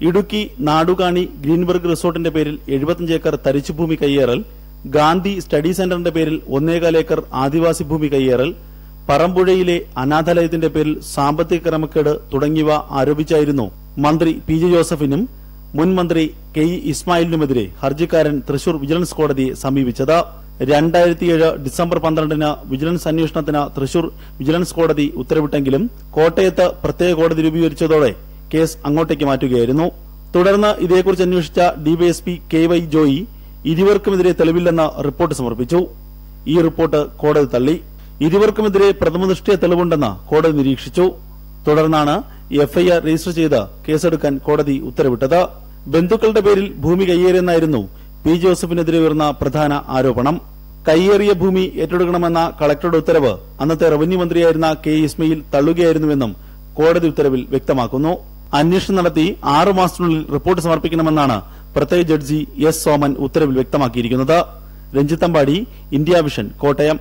Idukki Nadukani Greenberg റിസോർട്ടിന്റെ പേരിൽ എഴുപത്തിയഞ്ച് ഏക്കർ തരിച്ചുഭൂമി കയ്യേറൽ ഗാന്ധി സ്റ്റഡി സെന്ററിന്റെ പേരിൽ ഒന്നേകാൽ ഏക്കർ ആദിവാസി ഭൂമി കയ്യേറൽ പറമ്പുഴയിലെ അനാഥാലയത്തിന്റെ പേരിൽ സാമ്പത്തിക ക്രമക്കേട് തുടങ്ങിയവ ആരോപിച്ചായിരുന്നു മന്ത്രി പി ജെ ജോസഫിനും മുൻ മന്ത്രി കെ ഇ ഇസ്മായിലിനുമെതിരെ ഹർജിക്കാരൻ തൃശൂർ വിജിലൻസ് കോടതിയെ സമീപിച്ചത്. രണ്ടായിരത്തിയേഴ് ഡിസംബർ പന്ത്രണ്ടിന് വിജിലൻസ് അന്വേഷണത്തിന് തൃശൂർ വിജിലൻസ് കോടതി ഉത്തരവിട്ടെങ്കിലും കോട്ടയത്ത് പ്രത്യേക കോടതി രൂപീകരിച്ചതോടെ കേസ് അങ്ങോട്ടേക്ക് മാറ്റുകയായിരുന്നു. തുടർന്ന് ഇതേക്കുറിച്ച് അന്വേഷിച്ച ഡിവൈഎസ്പി കെ വൈ ജോയി ഇരുവർക്കുമെതിരെ തെളിവില്ലെന്ന റിപ്പോർട്ട് സമർപ്പിച്ചു. ഈ റിപ്പോർട്ട് കോടതി തള്ളി. ഇരുവർക്കുമെതിരെ പ്രഥമദൃഷ്ടിയ തെളിവുണ്ടെന്ന് കോടതി നിരീക്ഷിച്ചു. തുടർന്നാണ് എഫ്ഐആർ രജിസ്റ്റർ ചെയ്ത് കേസെടുക്കാൻ കോടതി ഉത്തരവിട്ടത്. ബന്ധുക്കളുടെ പേരിൽ ഭൂമി കയ്യേറിയെന്നായിരുന്നു പി ജോസഫിനെതിരെ ഉയർന്ന പ്രധാന ആരോപണം. കയ്യേറിയ ഭൂമി ഏറ്റെടുക്കണമെന്ന കളക്ടറുടെ ഉത്തരവ് അന്നത്തെ റവന്യൂ മന്ത്രിയായിരുന്ന കെ ഇസ്മയിൽ തള്ളുകയായിരുന്നുവെന്നും കോടതി ഉത്തരവിൽ വ്യക്തമാക്കുന്നു. അന്വേഷണം നടത്തി ആറു മാസത്തിനുള്ളിൽ റിപ്പോർട്ട് സമർപ്പിക്കണമെന്നാണ് പ്രത്യേക ജഡ്ജി എസ് സോമൻ ഉത്തരവിൽ വ്യക്തമാക്കിയിരിക്കുന്നത്. Ranjith Ambadi India vision Kottayam.